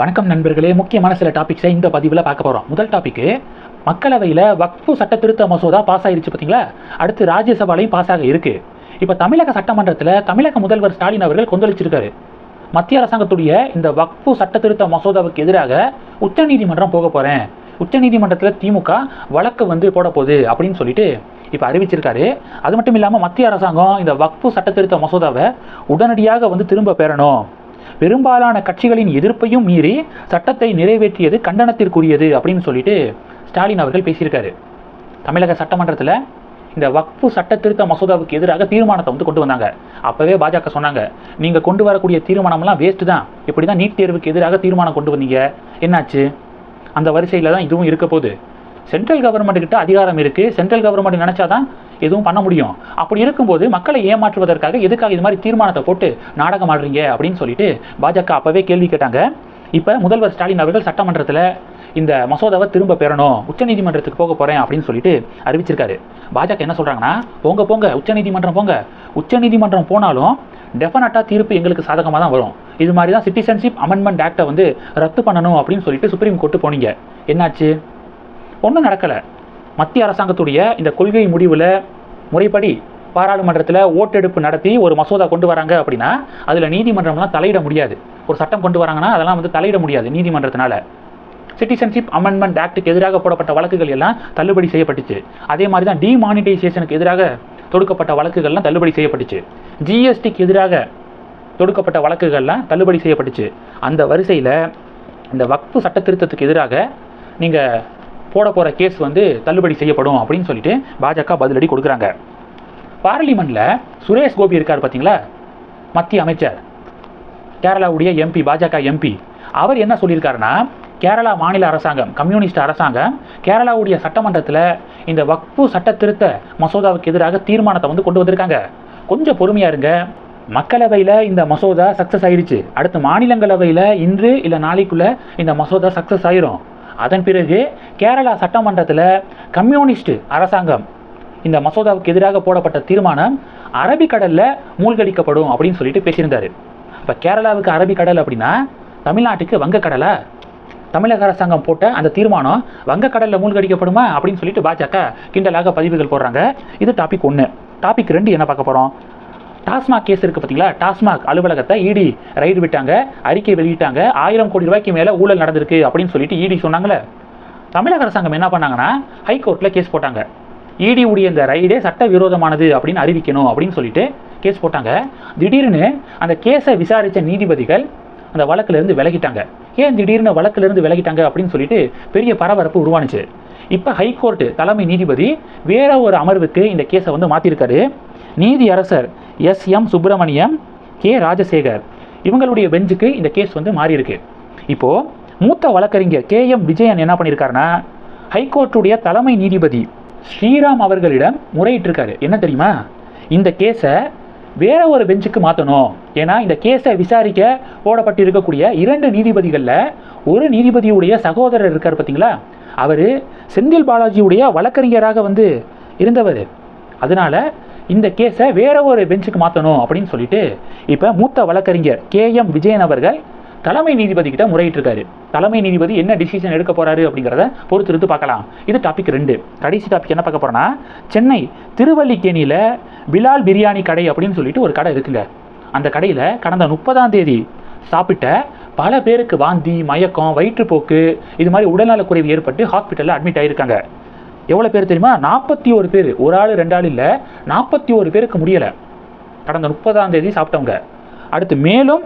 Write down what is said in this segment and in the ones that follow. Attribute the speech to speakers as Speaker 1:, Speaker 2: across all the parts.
Speaker 1: வணக்கம் நண்பர்களே. முக்கியமான சில டாபிக்ஸை இந்த பதிவில் பார்க்க போகிறோம் முதல் டாபிக்கு மக்களவையில் வக்ஃபு சட்ட திருத்த மசோதா பாஸ் ஆயிருச்சு பார்த்தீங்களா அடுத்து ராஜ்யசபாலையும் பாஸ் ஆக இருக்கு. இப்போ தமிழக சட்டமன்றத்தில் தமிழக முதல்வர் ஸ்டாலின் அவர்கள் கொந்தளிச்சிருக்காரு. மத்திய அரசாங்கத்துடைய இந்த வக்ஃபு சட்ட திருத்த மசோதாவுக்கு எதிராக உச்சநீதிமன்றம் போக போகிறேன் உச்சநீதிமன்றத்தில் திமுக வழக்கு வந்து போட போகுது அப்படின்னு சொல்லிட்டு இப்போ அறிவிச்சிருக்காரு. அது மட்டும் இல்லாமல் மத்திய அரசாங்கம் இந்த வக்ஃபு சட்ட திருத்த மசோதாவை உடனடியாக வந்து திரும்ப பெறணும். பெரும்பாலான கட்சிகளின் எதிர்ப்பையும் மீறி சட்டத்தை நிறைவேற்றியது கண்டனத்திற்குரியது அப்படின்னு சொல்லிட்டு ஸ்டாலின் அவர்கள் பேசியிருக்காரு. தமிழக சட்டமன்றத்தில் இந்த வக்ஃபு சட்ட திருத்த மசோதாவுக்கு எதிராக தீர்மானத்தை வந்து கொண்டு வந்தாங்க. அப்போவே பாஜக சொன்னாங்க நீங்கள் கொண்டு வரக்கூடிய தீர்மானம்லாம் வேஸ்ட்டு தான். இப்படி தான் நீட் தேர்வுக்கு எதிராக தீர்மானம் கொண்டு வந்தீங்க? என்னாச்சு? அந்த வரிசையில் தான் இதுவும் இருக்க போகுது. சென்ட்ரல் கவர்மெண்ட் கிட்ட அதிகாரம் இருக்குது சென்ட்ரல் கவர்மெண்ட் நினச்சாதான் எதுவும் பண்ண முடியும். அப்படி இருக்கும்போது மக்களை ஏமாற்றுவதற்காக எதுக்காக இது மாதிரி தீர்மானத்தை போட்டு நாடகம் ஆடுறீங்க அப்படின்னு சொல்லிட்டு பாஜக அப்போவே கேள்வி கேட்டாங்க. இப்போ முதல்வர் ஸ்டாலின் அவர்கள் சட்டமன்றத்தில் இந்த மசோதாவை திரும்ப பெறணும் உச்சநீதிமன்றத்துக்கு போக போகிறேன் அப்படின்னு சொல்லிட்டு அறிவிச்சிருக்காரு. பாஜக என்ன சொல்கிறாங்கன்னா போங்க போங்க உச்சநீதிமன்றம் போங்க. உச்சநீதிமன்றம் போனாலும் டெஃபினட்டாக தீர்ப்பு எங்களுக்கு சாதகமாக தான் வரும். இது மாதிரி தான் சிட்டிசன்ஷிப் அமெண்ட்மெண்ட் ஆக்டை வந்து ரத்து பண்ணணும் அப்படின்னு சொல்லிட்டு சுப்ரீம் கோர்ட்டு போனீங்க. என்னாச்சு? ஒன்றும் நடக்கலை. மத்திய அரசாங்கத்துடைய இந்த கொள்கை முடிவில் முறைப்படி பாராளுமன்றத்தில் ஓட்டெடுப்பு நடத்தி ஒரு மசோதா கொண்டு வராங்க அப்படின்னா அதில் நீதிமன்றம்லாம் தலையிட முடியாது. ஒரு சட்டம் கொண்டு வராங்கன்னா அதெல்லாம் வந்து தலையிட முடியாது நீதிமன்றத்தினால. சிட்டிசன்ஷிப் அமெண்ட்மெண்ட் ஆக்டுக்கு எதிராக போடப்பட்ட வழக்குகள் எல்லாம் தள்ளுபடி செய்யப்பட்டுச்சு. அதே மாதிரி தான் டிமானிட்டைசேஷனுக்கு எதிராக தொடுக்கப்பட்ட வழக்குகள்லாம் தள்ளுபடி செய்யப்பட்டுச்சு. ஜிஎஸ்டிக்கு எதிராக தொடுக்கப்பட்ட வழக்குகள்லாம் தள்ளுபடி செய்யப்பட்டுச்சு. அந்த வரிசையில் இந்த வக்ஃபு சட்ட திருத்தத்துக்கு எதிராக நீங்கள் போட போகிற கேஸ் வந்து தள்ளுபடி செய்யப்படும் அப்படின்னு சொல்லிட்டு பாஜக பதிலடி கொடுக்குறாங்க. பார்லிமெண்ட்டில் சுரேஷ் கோபி இருக்கார் பார்த்தீங்களா மத்திய அமைச்சர். கேரளாவுடைய எம்பி பாஜக எம்பி அவர் என்ன சொல்லியிருக்காருன்னா கேரளா மாநில அரசாங்கம் கம்யூனிஸ்ட் அரசாங்கம் கேரளாவுடைய சட்டமன்றத்தில் இந்த வக்பு சட்ட திருத்த மசோதாவுக்கு எதிராக தீர்மானத்தை வந்து கொண்டு வந்திருக்காங்க. கொஞ்சம் பொறுமையாக இருங்க. மக்களவையில் இந்த மசோதா சக்ஸஸ் ஆயிடுச்சு அடுத்து மாநிலங்களவையில் இன்று இல்லை நாளைக்குள்ளே இந்த மசோதா சக்ஸஸ் ஆயிரும். அதன் பிறகு கேரளா சட்டமன்றத்தில் கம்யூனிஸ்ட் அரசாங்கம் இந்த மசோதாவுக்கு எதிராக போடப்பட்ட தீர்மானம் அரபிக்கடலில் மூழ்கடிக்கப்படும் அப்படின்னு சொல்லிட்டு பேசியிருந்தார். இப்போ கேரளாவுக்கு அரபிக்கடல் அப்படின்னா தமிழ்நாட்டுக்கு வங்கக்கடலா? தமிழக அரசாங்கம் போட்ட அந்த தீர்மானம் வங்கக்கடலில் மூழ்கடிக்கப்படுமா அப்படின்னு சொல்லிட்டு பாஜக கிண்டலாக பதிவுகள் போடுறாங்க. இது டாபிக் ஒன்று டாபிக் ரெண்டு என்ன பார்க்க போகிறோம் டாஸ்மாக் கேஸ் இருக்குது பார்த்தீங்களா டாஸ்மாக் அலுவலகத்தை இடி ரைடு விட்டாங்க அறிக்கை வெளியிட்டாங்க ஆயிரம் கோடி ரூபாய்க்கு மேலே ஊழல் நடந்திருக்கு அப்படின்னு சொல்லிட்டு இடி சொன்னாங்களே தமிழக அரசாங்கம் என்ன பண்ணாங்கன்னா ஹைகோர்ட்டில் கேஸ் போட்டாங்க. இடி உடைய இந்த ரைடே சட்டவிரோதமானது அப்படின்னு அறிவிக்கணும் அப்படின்னு சொல்லிட்டு கேஸ் போட்டாங்க. திடீர்னு அந்த கேஸை விசாரித்த நீதிபதிகள் அந்த வழக்கிலிருந்து விலகிட்டாங்க. ஏன் திடீர்னு வழக்கிலிருந்து விலகிட்டாங்க அப்படின்னு சொல்லிட்டு பெரிய பரபரப்பு உருவானுச்சு. இப்போ ஹைகோர்ட்டு தலைமை நீதிபதி வேற ஒரு அமர்வுக்கு இந்த கேஸை வந்து மாற்றிருக்காரு நீதி அரசர் S M Subramaniam K Rajasekar. இவங்களுடைய பெஞ்சுக்கு இந்த கேஸ் வந்து மாறி இருக்கு இப்போது மூத்த வழக்கறிஞர் கே எம் விஜயன் என்ன பண்ணியிருக்காருன்னா ஹைகோர்ட்டுடைய தலைமை நீதிபதி ஸ்ரீராம் அவர்களிடம் முறையிட்டிருக்காரு. என்ன தெரியுமா? இந்த கேஸை வேற ஒரு பெஞ்சுக்கு மாற்றணும் ஏன்னா இந்த கேஸை விசாரிக்க போடப்பட்டிருக்கக்கூடிய இரண்டு நீதிபதிகளில் ஒரு நீதிபதியுடைய சகோதரர் இருக்கார் பார்த்தீங்களா? அவர் செந்தில் பாலாஜியுடைய வழக்கறிஞராக வந்து இருந்தவர். அதனால இந்த கேஸை வேற ஒரு பெஞ்சுக்கு மாற்றணும் அப்படின்னு சொல்லிட்டு இப்போ மூத்த வழக்கறிஞர் கே எம் விஜயன் அவர்கள் தலைமை நீதிபதி கிட்ட முறையிட்டிருக்காரு. தலைமை நீதிபதி என்ன டிசிஷன் எடுக்க போறாரு அப்படிங்கிறத பொறுத்திருந்து பார்க்கலாம். இது டாபிக் ரெண்டு. கடைசி டாபிக் என்ன பார்க்க போறோம்னா சென்னை திருவல்லிக்கேணியில் பிலால் பிரியாணி கடை அப்படின்னு சொல்லிட்டு ஒரு கடை இருக்குங்க. அந்த கடையில் கடந்த முப்பதாம் தேதி சாப்பிட்ட பல பேருக்கு வாந்தி மயக்கம் வயிற்றுப்போக்கு இது மாதிரி உடல்நலக்குறைவு ஏற்பட்டு ஹாஸ்பிட்டலில் அட்மிட் ஆகியிருக்காங்க எவ்வளோ பேர் தெரியுமா? நாற்பத்தி ஒரு பேர். ஒரு ஆள் ரெண்டு ஆள் இல்லை. நாற்பத்தி ஒரு பேருக்கு முடியலை. கடந்த முப்பதாம் தேதி சாப்பிட்டவங்க. அடுத்து மேலும்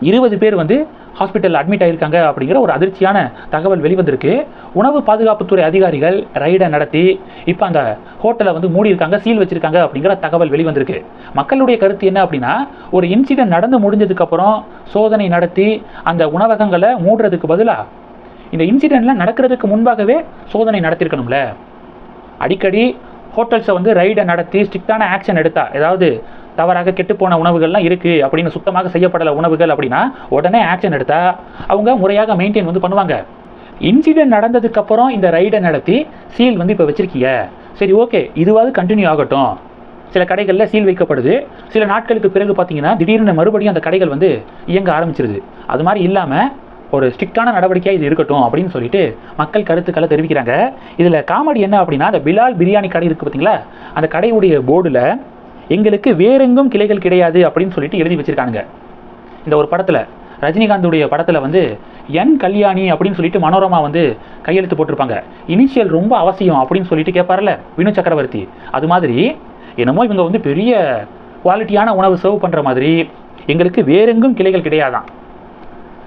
Speaker 1: இருபது பேர் வந்து ஹாஸ்பிட்டலில் அட்மிட் ஆகியிருக்காங்க அப்படிங்கிற ஒரு அதிர்ச்சியான தகவல் வெளிவந்திருக்கு. உணவு பாதுகாப்புத்துறை அதிகாரிகள் ரைடை நடத்தி இப்போ அந்த ஹோட்டலை வந்து மூடி இருக்காங்க சீல் வச்சுருக்காங்க அப்படிங்கிற தகவல் வெளிவந்திருக்கு. மக்களுடைய கருத்து என்ன அப்படின்னா ஒரு இன்சிடென்ட் நடந்து முடிஞ்சதுக்கப்புறம் சோதனை நடத்தி அந்த உணவகங்களை மூடுறதுக்கு பதிலாக இந்த இன்சிடெண்ட்லாம் நடக்கிறதுக்கு முன்பாகவே சோதனை நடத்திருக்கணும்ல? அடிக்கடி ஹோட்டல்ஸை வந்து ரைடை நடத்தி ஸ்ட்ரிக்டான ஆக்ஷன் எடுத்தா ஏதாவது தவறாக கெட்டுப்போன உணவுகள்லாம் இருக்குது அப்படின்னு சுத்தமாக செய்யப்படலை உணவுகள் அப்படின்னா உடனே ஆக்ஷன் எடுத்தா அவங்க முறையாக மெயின்டைன் வந்து பண்ணுவாங்க. இன்சிடென்ட் நடந்ததுக்கப்புறம் இந்த ரைடை நடத்தி சீல் வந்து இப்போ வச்சுருக்கீங்க சரி ஓகே இதுவாவது கண்டினியூ ஆகட்டும். சில கடைகளில் சீல் வைக்கப்படுது. சில நாட்களுக்கு பிறகு பார்த்தீங்கன்னா திடீர்னு மறுபடியும் அந்த கடைகள் வந்து இயங்க ஆரம்பிச்சிருது. அது மாதிரி இல்லாமல் ஒரு ஸ்ட்ரிக்டான நடவடிக்கையாக இது இருக்கட்டும் அப்படின்னு சொல்லிட்டு மக்கள் கருத்துக்களை தெரிவிக்கிறாங்க. இதில் காமெடி என்ன அப்படின்னா அந்த பிலால் பிரியாணி கடை இருக்குது பார்த்தீங்களா அந்த கடையுடைய போர்டில் எங்களுக்கு வேறெங்கும் கிளைகள் கிடையாது அப்படின்னு சொல்லிட்டு எழுதி வச்சிருக்காங்க இந்த ஒரு படத்தில் ரஜினிகாந்துடைய படத்தில் வந்து என் கல்யாணி அப்படின்னு சொல்லிட்டு மனோரமா வந்து கையெழுத்து போட்டிருப்பாங்க. இனிஷியல் ரொம்ப அவசியம் அப்படின்னு சொல்லிட்டு கேட்பார்ல வினு சக்கரவர்த்தி. அது மாதிரி என்னமோ இவங்க வந்து பெரிய குவாலிட்டியான உணவு சர்வ் பண்ணுற மாதிரி எங்களுக்கு வேறெங்கும் கிளைகள் கிடையாதான்.